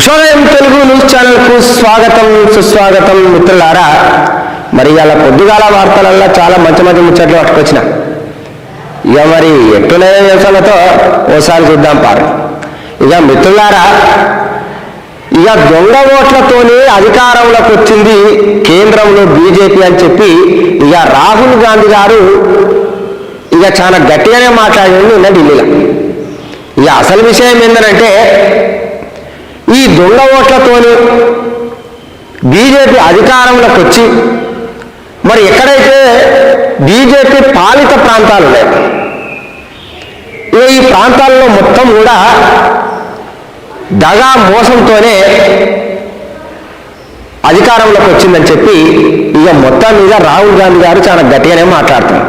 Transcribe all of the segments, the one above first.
ఉషోదయం Telugu news ఛానల్కు స్వాగతం సుస్వాగతం మిత్రులారా. మరి ఇలా పొద్దుగాల వార్తలల్లో చాలా మంచి మంచి ముచ్చట్లు పట్టుకొచ్చిన. ఇక మరి ఎట్టునే వ్యవసాయలతో ఓసారి చూద్దాం పారు. ఇక మిత్రులారా ఇక దొంగ ఓట్లతోనే అధికారంలోకి వచ్చింది కేంద్రంలో బీజేపీ అని చెప్పి ఇక రాహుల్ గాంధీ గారు ఇక చాలా గట్టిగానే మాట్లాడింది నిన్న ఢిల్లీలో. ఇక అసలు విషయం ఏంటంటే దొంగ ఓట్లతోనే బీజేపీ అధికారంలోకి వచ్చి మరి ఎక్కడైతే బీజేపీ పాలిత ప్రాంతాలు ఉన్నాయి ఈ ప్రాంతాల్లో మొత్తం కూడా దగా మోసంతోనే అధికారంలోకి వచ్చిందని చెప్పి ఇక మొత్తం మీద రాహుల్ గాంధీ గారు చాలా గట్టిగానే మాట్లాడుతున్నారు.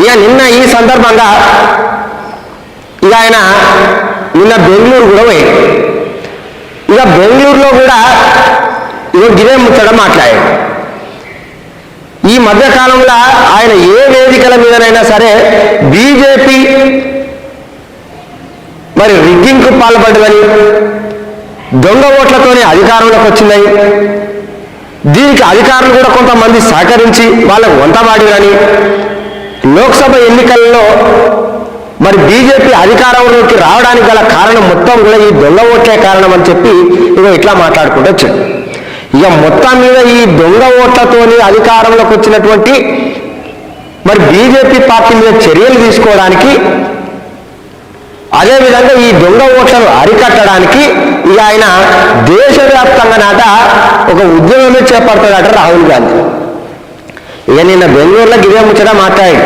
ఇక నిన్న ఈ సందర్భంగా ఇక ఆయన నిన్న బెంగళూరు కూడా పోయాడు ఇక బెంగళూరులో కూడా ఇక గిరే ముచ్చట మాట్లాడాడు. ఈ మధ్యకాలంలో ఆయన ఏ వేదికల మీదనైనా సరే బీజేపీ మరి రిగ్గింగ్కు పాల్పడ్డదని దొంగ ఓట్లతోనే అధికారంలోకి వచ్చిందని దీనికి అధికారులు కూడా కొంతమంది సహకరించి వాళ్ళకు వంతబాడిరని లోక్సభ ఎన్నికల్లో మరి బీజేపీ అధికారంలోకి రావడానికి గల కారణం మొత్తం కూడా ఈ దొంగ ఓట్లే కారణం అని చెప్పి ఇక ఇట్లా మాట్లాడుకుంటూ వచ్చాడు. ఇక మొత్తం మీద ఈ దొంగ ఓట్లతోని అధికారంలోకి వచ్చినటువంటి మరి బీజేపీ పార్టీ మీద చర్యలు తీసుకోవడానికి అదేవిధంగా ఈ దొంగ ఓట్లను అరికట్టడానికి ఇక ఆయన దేశవ్యాప్తంగా నాట ఒక ఉద్యమమే చేపడతాడట రాహుల్ గాంధీ. ఇక నిన్న బెంగళూరులో గిరే ముచ్చట మాట్లాడి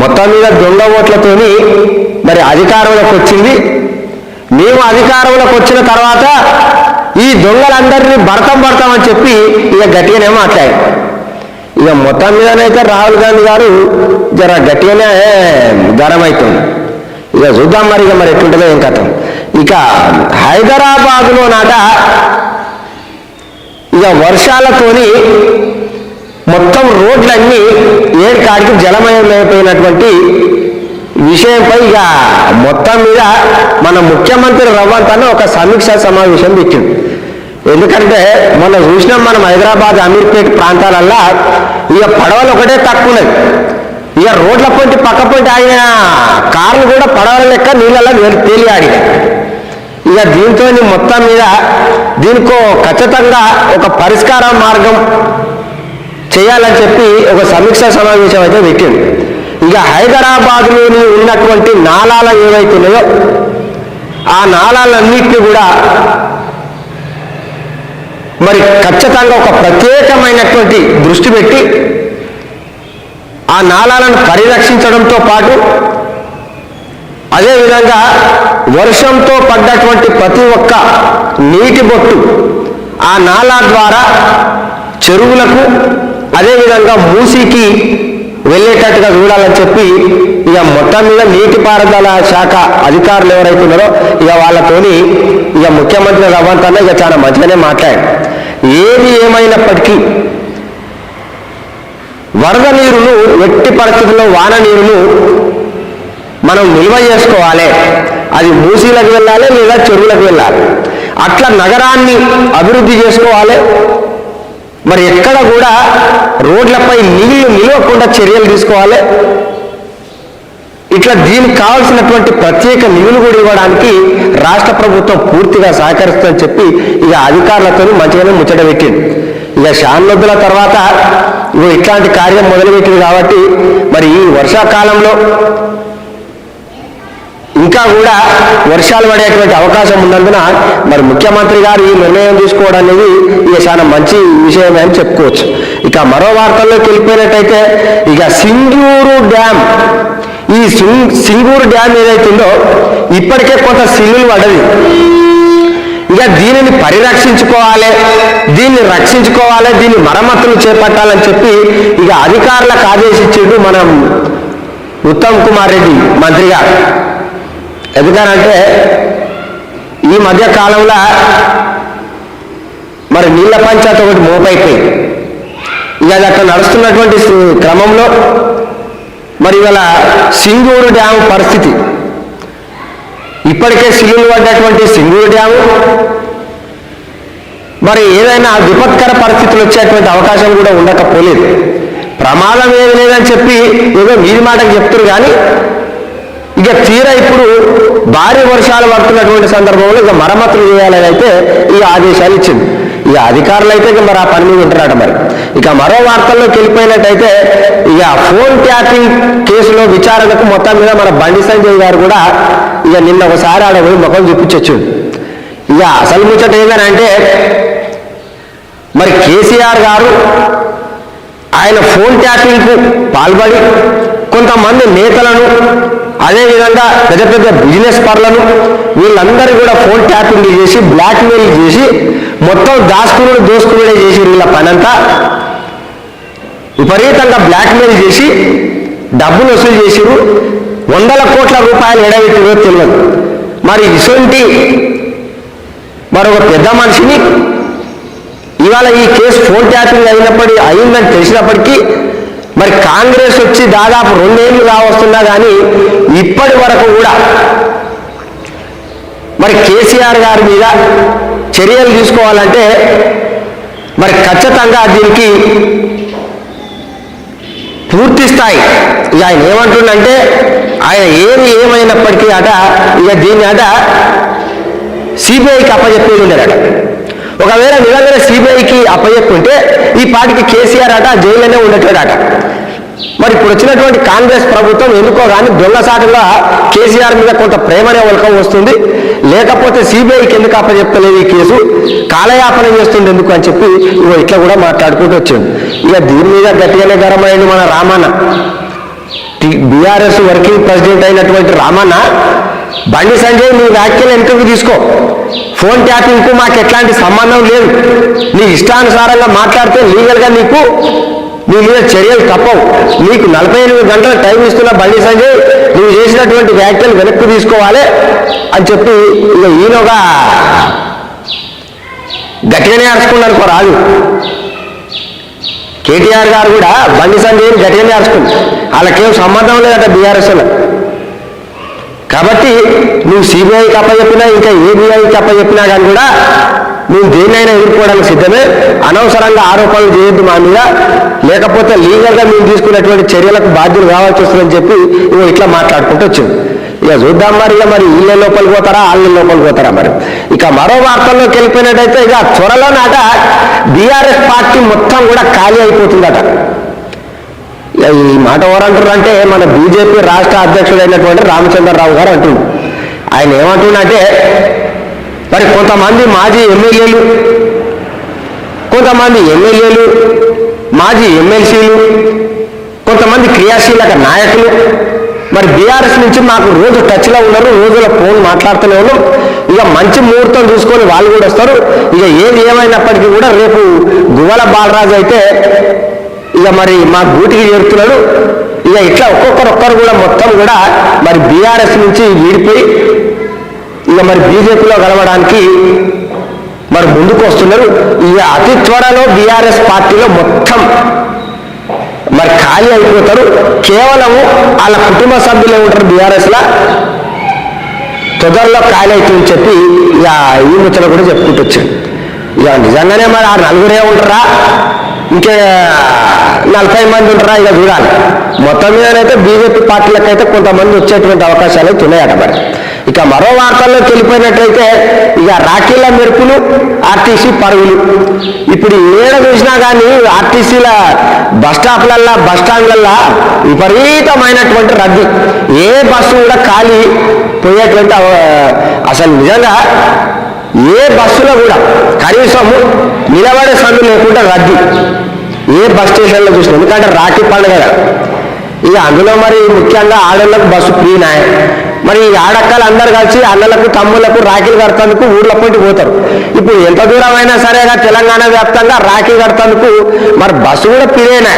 మొత్తం మీద దొంగ ఓట్లతోని మరి అధికారంలోకి వచ్చింది. మేము అధికారంలోకి వచ్చిన తర్వాత ఈ దొంగలందరినీ భర్తం పడతామని చెప్పి ఇక గట్టిగానే మాట్లాడి ఇక మొత్తం మీదనైతే రాహుల్ గాంధీ గారు జర గట్టిగానే గరమవుతుంది ఇక చూద్దాం మరి ఇక మరి ఎట్లుంటుందో ఏం కథం. ఇక హైదరాబాదులో నాట ఇక వర్షాలతోని మొత్తం రోడ్లన్నీ ఏడుకాడికి జలమయమైపోయినటువంటి విషయంపై ఇక మొత్తం మీద మన ముఖ్యమంత్రి రవ్వంత్ ఒక సమీక్ష సమావేశం పెట్టింది ఎందుకంటే మొన్న చూసినాం మనం హైదరాబాద్ అమీర్పేట్ ప్రాంతాలల్లో ఇక పడవలు ఒకటే తక్కువ ఇక రోడ్ల పొంటి పక్క పొంటి ఆగిన కార్లు కూడా పడవల లెక్క నీళ్ళలో తేలి ఆడినాయి ఇక దీంతో మొత్తం మీద దీనికో ఖచ్చితంగా ఒక పరిష్కార మార్గం చేయాలని చెప్పి ఒక సమీక్ష సమావేశం అయితే పెట్టింది ఇక హైదరాబాద్లోని ఉన్నటువంటి నాళాలు ఏవైతున్నాయో ఆ నాళాలన్నింటినీ కూడా మరి ఖచ్చితంగా ఒక ప్రత్యేకమైనటువంటి దృష్టి పెట్టి ఆ నాలాలను పరిరక్షించడంతో పాటు అదేవిధంగా వర్షంతో పడ్డటువంటి ప్రతి ఒక్క నీటి బొట్టు ఆ నాళా ద్వారా చెరువులకు అదేవిధంగా మూసికి వెళ్ళేటట్టుగా చూడాలని చెప్పి ఇక మొత్తం మీద నీటిపారుదల శాఖ అధికారులు ఎవరైతే ఉన్నారో ఇక వాళ్ళతోని ఇక ముఖ్యమంత్రి రవంత్ అన్న ఇక చాలా మంచిగానే మాట్లాడాడు ఏది ఏమైనప్పటికీ వరద నీరును ఎట్టి పరిస్థితుల్లో వాన నీరును మనం నిల్వ చేసుకోవాలి. అది మూసీలకు వెళ్ళాలి లేదా చెరువులకు వెళ్ళాలి. అట్లా నగరాన్ని అభివృద్ధి చేసుకోవాలి. మరి ఎక్కడ కూడా రోడ్లపై నీళ్ళు నిలవకుండా చర్యలు తీసుకోవాలి. ఇట్లా దీనికి కావాల్సినటువంటి ప్రత్యేక నిధులు కూడా ఇవ్వడానికి రాష్ట్ర ప్రభుత్వం పూర్తిగా సహకరిస్తుందని చెప్పి ఇక అధికారులతో మంచిగానే ముచ్చట పెట్టింది. ఇక శాన్నొద్దుల తర్వాత ఇగో ఇట్లాంటి కార్యం మొదలుపెట్టింది కాబట్టి మరి ఈ వర్షాకాలంలో ఇంకా కూడా వర్షాలు పడేటువంటి అవకాశం ఉన్నందున మరి ముఖ్యమంత్రి గారు ఈ నిర్ణయం తీసుకోవడం అనేది ఇక చాలా మంచి విషయమే అని చెప్పుకోవచ్చు. ఇక మరో వార్తల్లోకి వెళ్ళిపోయినట్టయితే ఇక సింగూరు డ్యామ్ ఈ సింగూరు డ్యామ్ ఏదైతుందో ఇప్పటికే కొంత సిల్లులు పడది ఇక దీనిని పరిరక్షించుకోవాలి దీన్ని రక్షించుకోవాలి దీన్ని మరమ్మతులు చేపట్టాలని చెప్పి ఇక అధికారులకు ఆదేశించిండు మనం ఉత్తమ్ కుమార్ రెడ్డి మంత్రి గారు. ఎందుకనంటే ఈ మధ్య కాలంలో మరి నీళ్ళ పంచాయత్ ఒకటి మోపైపోయింది. ఇక అది అక్కడ నడుస్తున్నటువంటి క్రమంలో మరి ఇవాళ సింగూరు డ్యామ్ పరిస్థితి. ఇప్పటికే సిల్లులు పడ్డటువంటి సింగూరు డ్యాము మరి ఏదైనా విపత్కర పరిస్థితులు వచ్చేటువంటి అవకాశం కూడా ఉండకపోలేదు. ప్రమాదం ఏది లేదని చెప్పి ఏదో మీది మాటకు చెప్తారు కానీ ఇక తీర ఇప్పుడు భారీ వర్షాలు పడుతున్నటువంటి సందర్భంలో ఇక మరమ్మతులు చేయాలని అయితే ఈ ఆదేశాలు ఇచ్చింది. ఇక అధికారులు అయితే ఇక మరి ఆ పని మీద ఉంటారట మరి. ఇక మరో వార్తల్లోకి వెళ్ళిపోయినట్టయితే ఇక ఫోన్ ట్యాపింగ్ కేసులో విచారణకు మొత్తం మీద మన బండి సంజయ్ గారు కూడా ఇక నిన్న ఒకసారి ఆడ పోయి ముఖం చూపించొచ్చు ఇక అసలు ముచ్చట ఏంటంటే మరి కేసీఆర్ గారు ఆయన ఫోన్ ట్యాపింగ్కు పాల్పడి కొంతమంది నేతలను అదేవిధంగా పెద్ద పెద్ద బిజినెస్ పర్లను వీళ్ళందరూ కూడా ఫోన్ ట్యాపింగ్ చేసి బ్లాక్మెయిల్ చేసి మొత్తం దాచుకునుడు దోసుకునుడే చేసి వీళ్ళ పనంతా విపరీతంగా బ్లాక్మెయిల్ చేసి డబ్బులు వసూలు చేసిరు వందల కోట్ల రూపాయలు ఎడబెట్టిరో తెలియదు. మరి ఇటువంటి మరొక పెద్ద మనిషిని ఇవాళ ఈ కేసు ఫోన్ ట్యాపింగ్ అయినప్పటి అయిందని తెలిసినప్పటికీ మరి కాంగ్రెస్ వచ్చి దాదాపు రెండేళ్ళు రావస్తున్నా కానీ ఇప్పటి వరకు కూడా మరి కేసీఆర్ గారి మీద చర్యలు తీసుకోవాలంటే మరి ఖచ్చితంగా దీనికి పూర్తి స్థాయి. ఇక ఆయన ఏమంటుండంటే ఆయన ఏమి ఏమైనప్పటికీ అట ఇక దీన్ని అట సిబిఐకి అప్పచెప్పేది ఉండేదట. ఒకవేళ నిజంగానే సిబిఐకి అప్పచెప్పుంటే ఈ పాటికి కేసీఆర్ అట జైల్లోనే ఉండేటాడట. మరి ఇప్పుడు వచ్చినటువంటి కాంగ్రెస్ ప్రభుత్వం ఎందుకో కానీ దొంగసాటుగా కేసీఆర్ మీద కొంత ప్రేమనే ఒలకం వస్తుంది. లేకపోతే సిబిఐకి ఎందుకు అప్పచెప్పలేదు ఈ కేసు? కాలయాపన చేస్తుంది ఎందుకు అని చెప్పి ఇగో ఇట్లా కూడా మాట్లాడుకుంటూ వచ్చింది ఇక దీని మీద గట్టిగానే గరమైంది మన రామన్న. బీఆర్ఎస్ వర్కింగ్ ప్రెసిడెంట్ అయినటువంటి రామన్న బండి సంజయ్ నీ వ్యాఖ్యలు ఎంతకు తీసుకో. ఫోన్ ట్యాపింగ్కు మాకు ఎట్లాంటి సంబంధం లేదు. నీ ఇష్టానుసారంగా మాట్లాడితే లీగల్గా నీకు నీ మీద చర్యలు తప్పవు. నీకు నలభై ఎనిమిది గంటల టైం ఇస్తున్న బండి సంజయ్ నువ్వు చేసినటువంటి వ్యాఖ్యలు వెనక్కి తీసుకోవాలి అని చెప్పి ఇక ఈయనగా గట్టిగానే అరుచుకున్నాను రాదు కేటీఆర్ గారు కూడా బండి సంజయ్ గట్టిగానే అరుచుకుంది వాళ్ళకేం సంబంధం లేదట బీఆర్ఎస్లో. కాబట్టి నువ్వు సిబిఐకి అప్పచెప్పినా ఇంకా ఏబిఐకి అప్పచెప్పినా కానీ కూడా నువ్వు దేన్నైనా ఎదుర్కోవడానికి సిద్ధమే. అనవసరంగా ఆరోపణలు చేయొద్దు మా మీద. లేకపోతే లీగల్గా మేము తీసుకున్నటువంటి చర్యలకు బాధ్యులు కావాల్సి వస్తుందని చెప్పి నువ్వు ఇట్లా మాట్లాడుకుంటూ వచ్చింది. ఇక చూద్దాం మరి ఇక మరి వీళ్ళ లోపలికి పోతారా వాళ్ళ లోపలికి పోతారా మరి? ఇక మరో వార్తల్లోకి వెళ్ళిపోయినట్టయితే ఇక త్వరలో నాట బీఆర్ఎస్ పార్టీ మొత్తం కూడా ఖాళీ అయిపోతుందట. ఈ మాట ఎవరంటారు అంటే మన బీజేపీ రాష్ట్ర అధ్యక్షుడైనటువంటి రామచంద్రరావు గారు అంటున్నారు ఆయన ఏమంటున్నారంటే మరి కొంతమంది మాజీ ఎమ్మెల్యేలు కొంతమంది ఎమ్మెల్యేలు మాజీ ఎమ్మెల్సీలు కొంతమంది క్రియాశీలక నాయకులు మరి బీఆర్ఎస్ నుంచి మాకు రోజు టచ్లో ఉన్నారు రోజుల ఫోన్ మాట్లాడుతూనే ఉన్నాం. ఇక మంచి ముహూర్తం చూసుకొని వాళ్ళు కూడా వస్తారు. ఇక ఏది ఏమైనప్పటికీ కూడా రేపు గువల బాలరాజు అయితే ఇక మరి మా గూటికి చేరుతున్నాడు. ఇక ఇట్లా ఒక్కొక్కరు ఒక్కరు కూడా మొత్తం కూడా మరి బీఆర్ఎస్ నుంచి వీడిపోయి ఇక మరి బీజేపీలో కలవడానికి మరి ముందుకు వస్తున్నారు. ఇక అతి త్వరలో బీఆర్ఎస్ పార్టీలో మొత్తం మరి ఖాళీ అయిపోతారు. కేవలము వాళ్ళ కుటుంబ సభ్యులే ఉంటారు బీఆర్ఎస్లో. తొందరలో ఖాళీ అవుతుందని చెప్పి ఇక ఈ ముచ్చట కూడా చెప్పుకుంటూ వచ్చాడు ఇక నిజంగానే మరి ఆ నలుగురే ఉంటారా? ఇంకా నలభై మంది ఉంటారా ఇక చూడాలి. మొత్తం మీదనైతే బీజేపీ పార్టీలకైతే కొంతమంది వచ్చేటువంటి అవకాశాలు అయితే ఉన్నాయట మరి. ఇక మరో వార్తల్లో తెలిపోయినట్లయితే ఇక రాఖీల మెరుపులు ఆర్టీసీ పరుగులు. ఇప్పుడు ఏడ చూసినా కానీ ఆర్టీసీల బస్ స్టాప్లల్లా బస్ స్టాండ్లల్లా విపరీతమైనటువంటి రద్దీ. ఏ బస్సు కూడా ఖాళీ పోయేటువంటి అసలు నిజంగా ఏ బస్సులో కూడా కనీసం నిలబడే సందు లేకుండా రద్దీ. ఏ బస్ స్టేషన్లో చూసిన ఎందుకంటే రాఖీ పండుగ ఇక అందులో మరి ముఖ్యంగా ఆడళ్ళకు బస్సు ఫ్రీనాయ మరి ఆడక్కలు అందరు కలిసి అన్నలకు తమ్ములకు రాఖీలు కడతందుకు ఊర్ల పొంటి పోతారు. ఇప్పుడు ఎంత దూరం అయినా సరేగా తెలంగాణ వ్యాప్తంగా రాఖీ కడతందుకు మరి బస్సు కూడా పిరేనా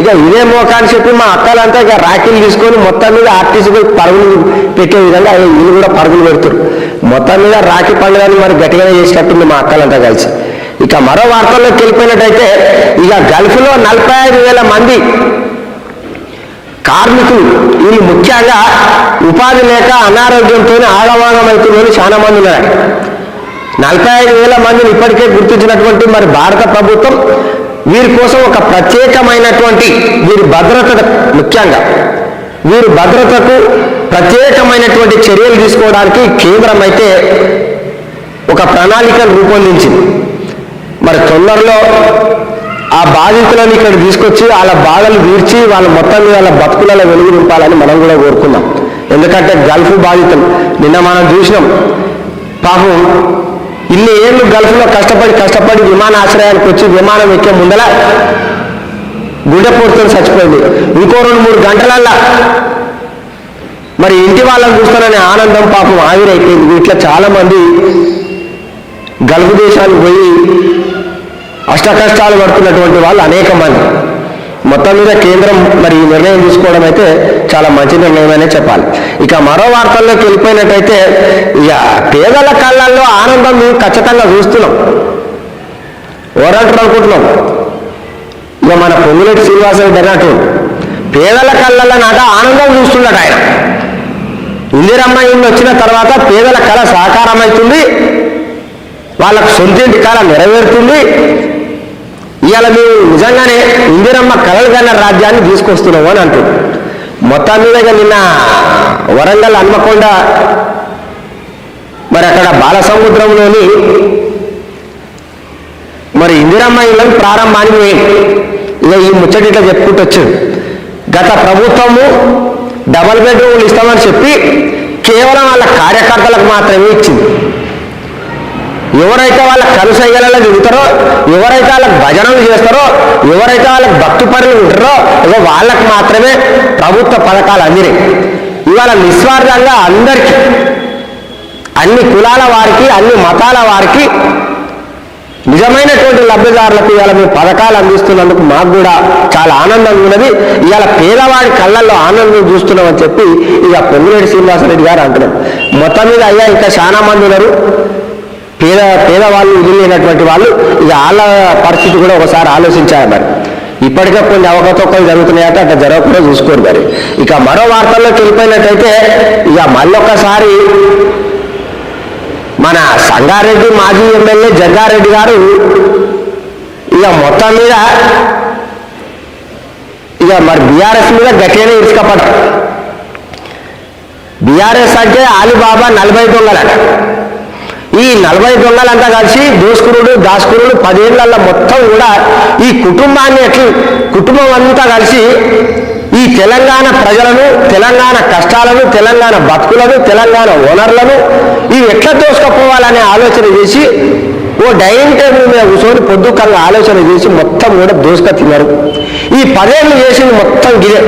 ఇక ఇదే మోకాని చెప్పి మా అక్కలంతా ఇక రాఖీలు తీసుకొని మొత్తం మీద ఆర్టీసీ పోయి పరుగులు పెట్టే విధంగా వీళ్ళు కూడా పరుగులు పెడతారు. మొత్తం మీద రాఖీ పండుగని మరి గట్టిగానే చేసినట్టుంది మా అక్కలంతా కలిసి. ఇక మరో వార్తల్లోకి వెళ్ళిపోయినట్టయితే ఇక గల్ఫ్లో నలభై ఐదు వేల మంది కార్మికులు వీళ్ళు ముఖ్యంగా ఉపాధి లేక అనారోగ్యంతో ఆగమాగం చాలా మంది ఉన్నారు. నలభై ఐదు వేల మందిని ఇప్పటికే గుర్తించినటువంటి మరి భారత ప్రభుత్వం వీరి కోసం ఒక ప్రత్యేకమైనటువంటి వీరి భద్రత ముఖ్యంగా వీరి భద్రతకు ప్రత్యేకమైనటువంటి చర్యలు తీసుకోవడానికి కేంద్రం అయితే ఒక ప్రణాళికను రూపొందించింది. మరి తొందరలో ఆ బాధితులను ఇక్కడ తీసుకొచ్చి వాళ్ళ బాధలు తీర్చి వాళ్ళ మొత్తం మీద వాళ్ళ బతుకులలో వెలుగు నింపాలని మనం కూడా కోరుకుందాం. ఎందుకంటే గల్ఫ్ బాధితులు నిన్న మనం చూసినాం పాపం ఇన్ని ఏళ్ళు గల్ఫ్లో కష్టపడి కష్టపడి విమానాశ్రయానికి వచ్చి విమానం ఎక్కే ముందల గుండెపోటుతో చచ్చిపోయింది. ఇంకో రెండు మూడు గంటలల్లా మరి ఇంటి వాళ్ళని చూస్తాననే ఆనందం పాపం ఆవిరైపోయింది. ఇట్లా చాలామంది గల్ఫ్ దేశానికి పోయి అష్ట కష్టాలు పడుతున్నటువంటి వాళ్ళు అనేక మంది. మొత్తం మీద కేంద్రం మరి ఈ నిర్ణయం తీసుకోవడం అయితే చాలా మంచి నిర్ణయమనే చెప్పాలి. ఇక మరో వార్తల్లోకి వెళ్ళిపోయినట్టయితే ఇక పేదల కళ్ళల్లో ఆనందం మేము ఖచ్చితంగా చూస్తున్నాం. ఓరంటారు అనుకుంటున్నాం. ఇక మన పొంగులెట్టి శ్రీనివాసరెడ్డి అన్నట్టు పేదల కళ్ళల్లో నాట ఆనందం చూస్తున్నాడు ఆయన. ఇందిరమ్మ ఇల్లు వచ్చిన తర్వాత పేదల కళ సాకారం అవుతుంది వాళ్ళకు సొంతింటి కళ నెరవేరుతుంది. ఇవాళ మేము నిజంగానే ఇందిరమ్మ కలలు కన్న రాజ్యాన్ని తీసుకొస్తున్నాము అని అంటుంది. మొత్తం మీద నిన్న వరంగల్ హన్మకొండ మరి అక్కడ బాలసముద్రంలోని మరి ఇందిరమ్మ ఇళ్ళని ప్రారంభానికి పోయింది ఇక ఈ ముచ్చట ఇట్లా చెప్పుకుంటూ గత ప్రభుత్వము డబల్ బెడ్రూమ్లు ఇస్తామని చెప్పి కేవలం వాళ్ళ కార్యకర్తలకు మాత్రమే ఇచ్చింది. ఎవరైతే వాళ్ళ కలుసైగలలో దిగుతారో ఎవరైతే వాళ్ళకి భజనలు చేస్తారో ఎవరైతే వాళ్ళకి భక్తి పనులు ఉంటారో ఇక వాళ్ళకి మాత్రమే ప్రభుత్వ పథకాలు అందినాయి. ఇవాళ నిస్వార్థంగా అందరికీ అన్ని కులాల వారికి అన్ని మతాల వారికి నిజమైనటువంటి లబ్ధిదారులకు ఇవాళ మేము పథకాలు అందిస్తున్నందుకు మాకు కూడా చాలా ఆనందంగా ఉన్నది. ఇవాళ పేదవాడి కళ్ళల్లో ఆనందం చూస్తున్నామని చెప్పి ఇక పొంగిరెడ్డి శ్రీనివాసరెడ్డి గారు అంటున్నారు. మొత్తం మీద అయ్యా ఇంకా చాలా మంది ఉన్నారు. పేద పేదవాళ్ళు వదిలేనటువంటి వాళ్ళు ఇక వాళ్ళ పరిస్థితి కూడా ఒకసారి ఆలోచించాలి మరి. ఇప్పటికే కొన్ని అవకతవకలు జరుగుతున్నాయట అట్లా జరగకుండా చూసుకోరు మరి. ఇక మరో వార్తల్లోకి వెళ్ళిపోయినట్టయితే ఇక మళ్ళొక్కసారి మన సంగారెడ్డి మాజీ ఎమ్మెల్యే జగ్గారెడ్డి గారు ఇక మొత్తం మీద ఇక మరి బీఆర్ఎస్ మీద గట్టిగానే ఇసుకపడ్డారు బీఆర్ఎస్ అంటే ఆలిబాబా నలభై దొంగలట. ఈ నలభై దొంగలంతా కలిసి దోసుకురుడు దాసుకురుడు పదేళ్ళలో మొత్తం కూడా ఈ కుటుంబాన్ని అట్లు కుటుంబం అంతా కలిసి ఈ తెలంగాణ ప్రజలను తెలంగాణ కష్టాలను తెలంగాణ బతుకులను తెలంగాణ ఓనర్లను ఇవి ఎట్లా దోసుకపోవాలనే ఆలోచన చేసి ఓ డైనింగ్ టేబుల్ మీద కూర్చొని పొద్దుకల్లా ఆలోచన చేసి మొత్తం కూడా దోసుక తిన్నారు. ఈ పదేళ్ళు చేసింది మొత్తం గిదే.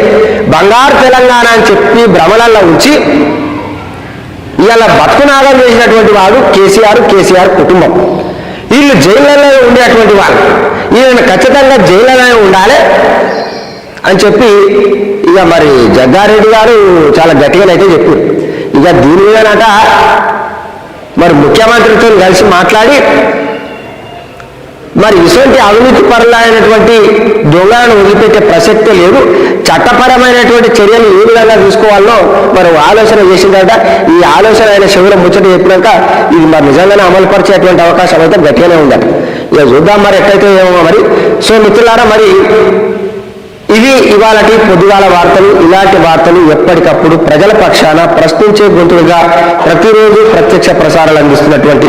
బంగారు తెలంగాణ అని చెప్పి భ్రమలల్లో ఉంచి ఇవాళ బతుకునాగం చేసినటువంటి వాడు కేసీఆర్ కేసీఆర్ కుటుంబం. వీళ్ళు జైళ్ళలో ఉండేటువంటి వాళ్ళు ఈయన ఖచ్చితంగా జైల్లోనే ఉండాలి అని చెప్పి ఇక మరి జగ్గారెడ్డి గారు చాలా గట్టిగానైతే చెప్పారు. ఇక దీని మీదనట మరి ముఖ్యమంత్రితో కలిసి మాట్లాడి మరి ఇటువంటి అవినీతి పరులైనటువంటి దొంగలను వదిలిపెట్టే ప్రసక్తే లేదు. చట్టపరమైనటువంటి చర్యలు ఏ విధంగా తీసుకోవాలో మరి ఆలోచన చేసిన తర్వాత ఈ ఆలోచన ఆయన శివుల ముచ్చట చెప్పినాక ఇది మరి నిజంగానే అమలుపరిచేటువంటి అవకాశం అయితే గట్టిగానే ఉందట ఇక చూద్దాం మరి ఎట్లయితే ఏమో మరి. సో మిత్రులారా మరి ఇవి ఇవాళటి పొద్దుగాల వార్తలు ఇలాంటి వార్తలు ఎప్పటికప్పుడు ప్రజల పక్షాన ప్రశ్నించే గొంతులుగా ప్రతిరోజు ప్రత్యక్ష ప్రసారాలు అందిస్తున్నటువంటి